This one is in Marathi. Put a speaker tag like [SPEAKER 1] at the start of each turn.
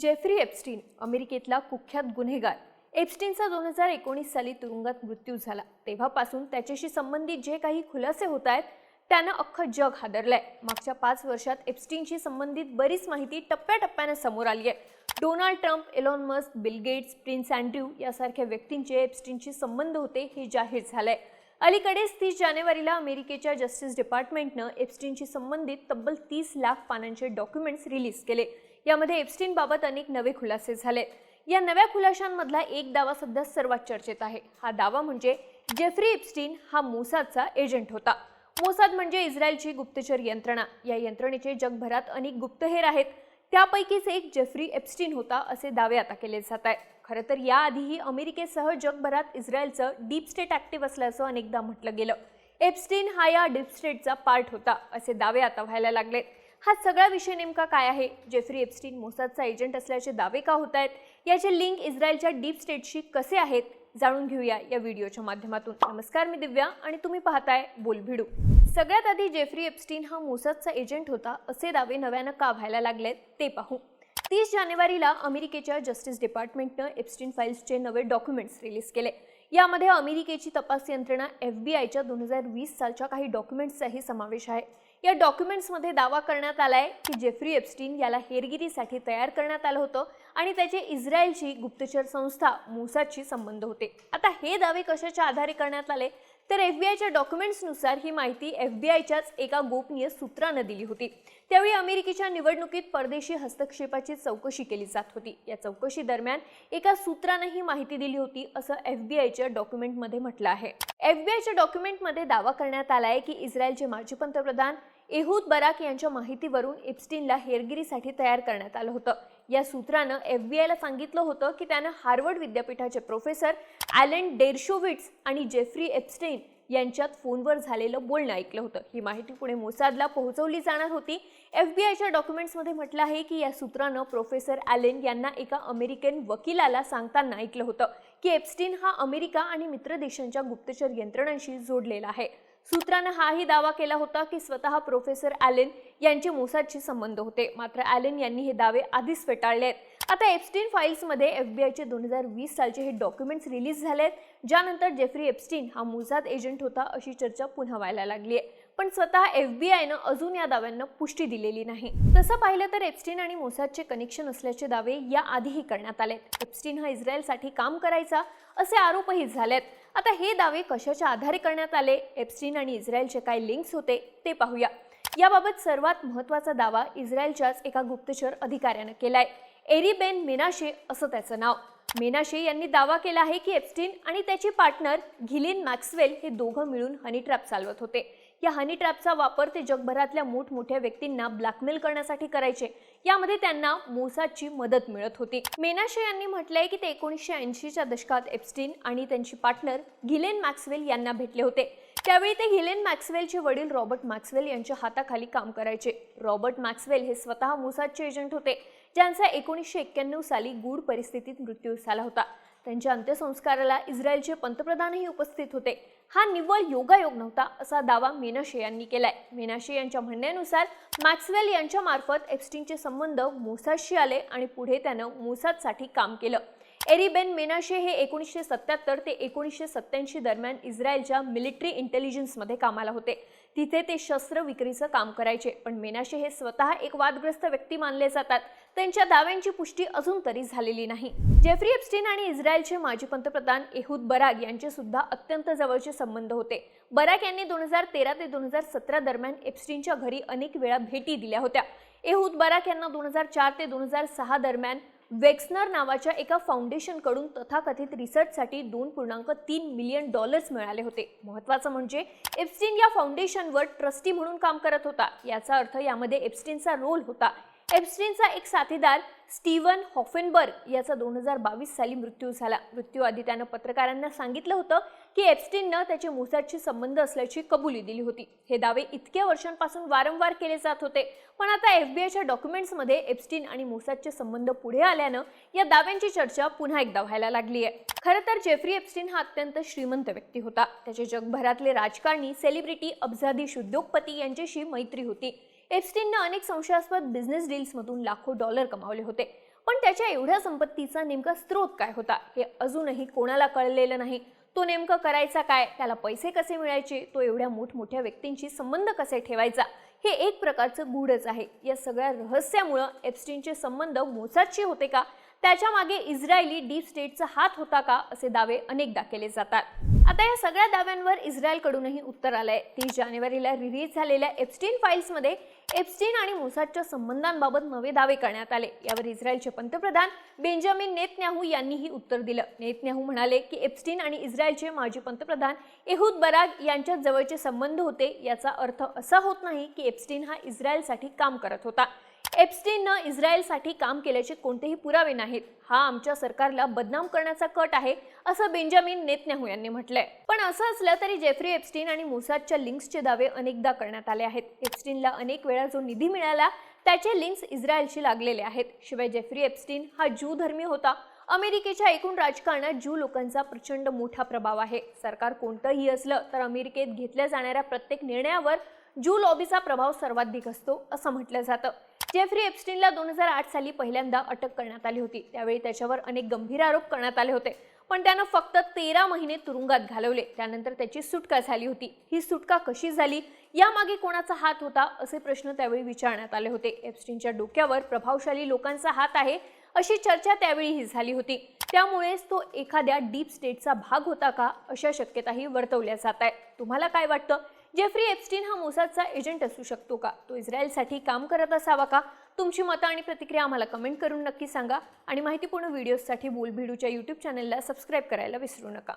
[SPEAKER 1] जेफ्री एप्स्टीन अमेरिकेतला कुख्यात गुन्हेगार. एप्स्टीनचा दोन हजार एकोणीस साली तुरुंगात मृत्यू झाला. तेव्हापासून त्याच्याशी संबंधित जे काही खुलासे होत आहेत त्यानं अख्खं जग हादरलंय. मागच्या पाच वर्षात एप्स्टीनशी संबंधित बरीच माहिती टप्प्याटप्प्यानं समोर आली आहे. Donald Trump Elon Musk Bill Gates Prince Andrew यासारख्या व्यक्तींचे एप्स्टीनशी संबंध होते हे जाहीर झालंय. अलीकडेच तीस जानेवारीला अमेरिकेच्या जस्टिस डिपार्टमेंटनं एप्स्टीनशी संबंधित तब्बल तीस लाख पानांचे डॉक्युमेंट्स रिलीज केले. यामध्ये एप्स्टीन बाबत अनेक नवे खुलासे झाले. या नव्या खुलाशांमधला एक दावा सध्या सर्वात चर्चेत आहे. हा दावा म्हणजे जेफ्री एप्स्टीन हा मोसादचा एजंट होता. मोसाद म्हणजे इस्रायलची गुप्तचर यंत्रणा. या यंत्रणेचे जगभरात अनेक गुप्तहेर आहेत. त्यापैकीच एक जेफ्री एप्स्टीन होता असे दावे आता केले जात आहेत. खरं तर याआधीही अमेरिकेसह जगभरात इस्रायलचं डीप स्टेट ॲक्टिव्ह असल्याचं अनेकदा म्हटलं गेलं. एप्स्टीन हा या डीप स्टेटचा पार्ट होता असे दावे आता व्हायला लागलेत. हा सगळा विषय नेमका काय आहे? जेफ्री एप्स्टीन मोसादचा एजंट असल्याचे दावे का होत आहेत याचे लिंक इस्रायलच्या डीप स्टेटशी कसे आहेत? जाणून घेऊया या व्हिडिओच्या माध्यमातून. नमस्कार मी दिव्या आणि तुम्ही पाहताय बोलभिडू. सगळ्यात आधी जेफ्री एप्स्टीन हा मोसादचा एजंट होता असे दावे नव्यानं का व्हायला लागलेत ते पाहू. तीस जानेवारीला अमेरिकेच्या जस्टिस डिपार्टमेंटनं एप्स्टीन फाईल्सचे नवे डॉक्युमेंट्स रिलीज केले. यामध्ये अमेरिकेची तपास यंत्रणा एफ बी आयच्या दोन हजार वीस सालच्या काही डॉक्युमेंट्सचाही समावेश आहे. या डॉक्युमेंट्समध्ये दावा करण्यात आलाय की जेफ्री एप्स्टीन याला हेरगिरीसाठी तयार करण्यात आलं होतं आणि त्याचे इस्रायलची गुप्तचर संस्था मोसादशी संबंध होते. आता हे दावे कशाच्या आधारे करण्यात आले? तर एफ बी आयच्या डॉक्युमेंट्सनुसार ही माहिती एफ बी आयच्याच एका गोपनीय सूत्रानं दिली होती. त्यावेळी अमेरिकेच्या निवडणुकीत परदेशी हस्तक्षेपाची चौकशी केली जात होती. या चौकशी दरम्यान एका सूत्रानं ही माहिती दिली होती असं एफ बी आयच्या डॉक्युमेंटमध्ये म्हटलं आहे. एफ बी आयच्या डॉक्युमेंटमध्ये दावा करण्यात आला आहे की इस्रायलचे माजी पंतप्रधान एहूद बराक यांच्या माहितीवरून एप्स्टीनला हेरगिरीसाठी तयार करण्यात आलं होतं. या सूत्रानं एफ बी आयला सांगितलं होतं की त्यानं हार्वर्ड विद्यापीठाचे प्रोफेसर ॲलन डेरशोविट्स आणि जेफ्री एप्स्टेन यांच्यात फोनवर झालेलं बोलणं ऐकलं होतं. ही माहिती पुढे मोसादला पोहोचवली जाणार होती. एफ बी आयच्या डॉक्युमेंट्समध्ये म्हटलं आहे की या सूत्रानं प्रोफेसर ॲलेन यांना एका अमेरिकन वकिलाला सांगताना ऐकलं होतं की एप्स्टीन हा अमेरिका आणि मित्र देशांच्या गुप्तचर यंत्रणांशी जोडलेला आहे. सूत्रानं हाही दावा केला होता की स्वतः प्रोफेसर ॲलेन यांचे मोसादशी संबंध होते. मात्र ॲलेन यांनी हे दावे आधीच फेटाळले आहेत. आता एप्स्टीन फाईल्समध्ये एफ बी आयचे दोन हजार वीस सालचे हे डॉक्युमेंट्स रिलीज झाले आहेत ज्यानंतर जेफ्री एप्स्टीन हा मोसाद एजंट होता अशी चर्चा पुन्हा व्हायला लागली आहे. पण स्वतः एफ बी आयनं अजून या दाव्यांना पुष्टी दिलेली नाही. तसं पाहिलं तर एप्स्टीन आणि मोसादचे कनेक्शन असल्याचे दावे या आधीही करण्यात आले एप्स्टीन हा इस्रायलसाठी काम करायचा असे आरोपही झालेत. आता हे दावे कशाच्या आधारे करण्यात आले? एप्स्टीन आणि इस्रायलचे काय लिंक्स होते ते पाहूया. याबाबत सर्वात महत्त्वाचा दावा इस्रायलच्याच एका गुप्तचर अधिकाऱ्यानं केलाय. एरीबेन मेनाशे असं त्याचं नाव. मेनाशे यांनी दावा केला आहे की एप्स्टीन आणि त्याचे पार्टनर घिलिन मॅक्सवेल हे दोघं मिळून हनी ट्रॅप चालवत होते. या हनी ट्रॅपचा वापर ते जगभरातल्या मोठमोठ्या व्यक्तींना ब्लॅकमेल करण्यासाठी करायचे. यामध्ये त्यांना मोसादची मदत मिळत होती. मेनाशे यांनी म्हटलंय की ते एकोणीसशे ऐंशीच्या दशकात एप्स्टीन आणि त्यांची पार्टनर घिलेन मॅक्सवेल यांना भेटले होते. त्यावेळी ते हिलेन मॅक्सवेलचे वडील रॉबर्ट मॅक्सवेल यांच्या हाताखाली काम करायचे. रॉबर्ट मॅक्सवेल हे स्वतः मोसादचे एजंट होते ज्यांचा एकोणीसशे एक्क्याण्णव साली गूढ परिस्थितीत मृत्यू झाला होता. त्यांच्या अंत्यसंस्काराला इस्रायलचे पंतप्रधानही उपस्थित होते. हा निव्वळ योगायोग नव्हता असा दावा मेनाशे यांनी केलाय. मेनाशे यांच्या म्हणण्यानुसार मॅक्सवेल यांच्या मार्फत एप्स्टीनचे संबंध मोसादशी आले आणि पुढे त्यानं मोसादसाठी काम केलं. एरिबेन मेनाशे हे एकोणीसशे सत्याहत्तर ते एकोणीसशे सत्याऐंशी दरम्यान इस्रायलच्या मिलिटरी इंटेलिजन्समध्ये कामाला होते. तिथे ते शस्त्र विक्रीचं काम करायचे पण मेनाशे हे स्वतः एक वादग्रस्त व्यक्ती मानले जातात. त्यांच्या दाव्यांची पुष्टी अजून तरी झालेली नाही. जेफ्री एप्स्टीन आणि इस्रायलचे माजी पंतप्रधान एहूद बराग यांचे सुद्धा अत्यंत जवळचे संबंध होते. बराक यांनी दोन हजार तेरा ते दोन हजार सतरा दरम्यान एप्स्टीनच्या घरी अनेक वेळा भेटी दिल्या होत्या. एहूद बराक यांना दोन हजार चार ते दोन हजार सहा दरम्यान वेक्सनर नावाच्या एका फाउंडेशनकडून तथाकथित रिसर्चसाठी दोन पूर्णांक तीन मिलियन डॉलर्स मिळाले होते. महत्वाचं म्हणजे एप्स्टीन या फाउंडेशनवर ट्रस्टी म्हणून काम करत होता. याचा अर्थ यामध्ये एप्स्टीनचा रोल होता. एप्स्टीनचा एक साथीदार स्टीवन हॉफेनबर्ग याचा दोन हजार बावीस साली मृत्यू झाला. मृत्यूआधी त्यानं पत्रकारांना सांगितलं होतं की एप्स्टीननं त्याचे मोसादशी संबंध असल्याची कबुली दिली होती. हे दावे इतक्या वर्षांपासून वारंवार केले जात होते. पण आता एफबीआयच्या डॉक्युमेंट्समध्ये एप्स्टीन आणि मोसादचे संबंध पुढे आल्यानं या दाव्यांची चर्चा पुन्हा एकदा व्हायला लागली आहे. खरं तर जेफ्री एप्स्टीन हा अत्यंत श्रीमंत व्यक्ती होता. त्याचे जगभरातले राजकारणी सेलिब्रिटी अब्जाधीश उद्योगपती यांच्याशी मैत्री होती. एप्स्टीननं अनेक संशयास्पद बिझनेस डील्समधून लाखो डॉलर कमावले होते. पण त्याच्या एवढ्या संपत्तीचा नेमका स्रोत काय होता? हे अजूनही कोणाला कळलेलं नाही. तो नेमकं करायचा काय? त्याला पैसे कसे मिळायचे? तो एवढ्या मोठमोठ्या व्यक्तींशी संबंध कसे ठेवायचा? हे एक प्रकारचं गूढच आहे. या सगळ्या रहस्यामुळं एप्स्टीनचे संबंध मोसादशी होते का? त्याच्यामागे इस्रायली डीप स्टेटचा हात होता का असे दावे अनेकदा केले जातात. आता या सगळ्या दाव्यांवर इस्रायलकडूनही उत्तर आलंय. तीस जानेवारीला रिलीज झालेल्या एप्स्टीन फाईल्समध्ये एप्स्टीन आणि मोसादच्या संबंधांबाबत नवे दावे करण्यात आले. यावर इस्रायलचे पंतप्रधान बेंजामिन नेतन्याहू यांनीही उत्तर दिलं. नेतन्याहू म्हणाले की एप्स्टीन आणि इस्रायलचे माजी पंतप्रधान एहूद बराग यांच्या जवळचे संबंध होते. याचा अर्थ असा होत नाही की एप्स्टीन हा इस्रायलसाठी काम करत होता. एप्स्टीननं इस्रायलसाठी काम केल्याचे कोणतेही पुरावे नाहीत. हा आमच्या सरकारला बदनाम करण्याचा कट आहे असं बेंजामिन नेतन्याहू यांनी म्हटलंय. पण असं असलं तरी जेफ्री एप्स्टीन आणि मोसादच्या लिंक्सचे दावे अनेकदा करण्यात आले आहेत. एप्स्टीनला अनेक वेळा जो निधी मिळाला त्याचे लिंक्स इस्रायलशी लागलेले आहेत. शिवाय जेफ्री एप्स्टीन हा ज्यू धर्मी होता. अमेरिकेच्या एकूण राजकारणात ज्यू लोकांचा प्रचंड मोठा प्रभाव आहे. सरकार कोणतंही असलं तर अमेरिकेत घेतल्या जाणाऱ्या प्रत्येक निर्णयावर ज्यू लॉबीचा प्रभाव सर्वाधिक असतो असं म्हटलं जातं. जेफ्री एप्स्टीनला दोन हजार आठ साली पहिल्यांदा अटक करण्यात आली होती. त्यावेळी त्याच्यावर अनेक गंभीर आरोप करण्यात आले होते. पण त्यानं फक्त तेरा महिने तुरुंगात घालवले. त्यानंतर त्याची सुटका झाली होती. ही सुटका कशी झाली? यामागे कोणाचा हात होता? असे प्रश्न त्यावेळी विचारण्यात आले होते. एप्स्टीनच्या डोक्यावर प्रभावशाली लोकांचा हात आहे अशी चर्चा त्यावेळीही झाली होती. त्यामुळेच तो एखाद्या डीप स्टेटचा भाग होता का अशा शक्यताही वर्तवल्या जात आहेत. तुम्हाला काय वाटतं? जेफ्री एप्स्टीन हा मोसादचा एजंट असू शकतो का? तो इस्रायलसाठी काम करत असावा का? तुमची मतं आणि प्रतिक्रिया आम्हाला कमेंट करून नक्की सांगा आणि माहितीपूर्ण व्हिडिओजसाठी बोलभिडूच्या यूट्यूब चॅनलला सबस्क्राईब करायला विसरू नका.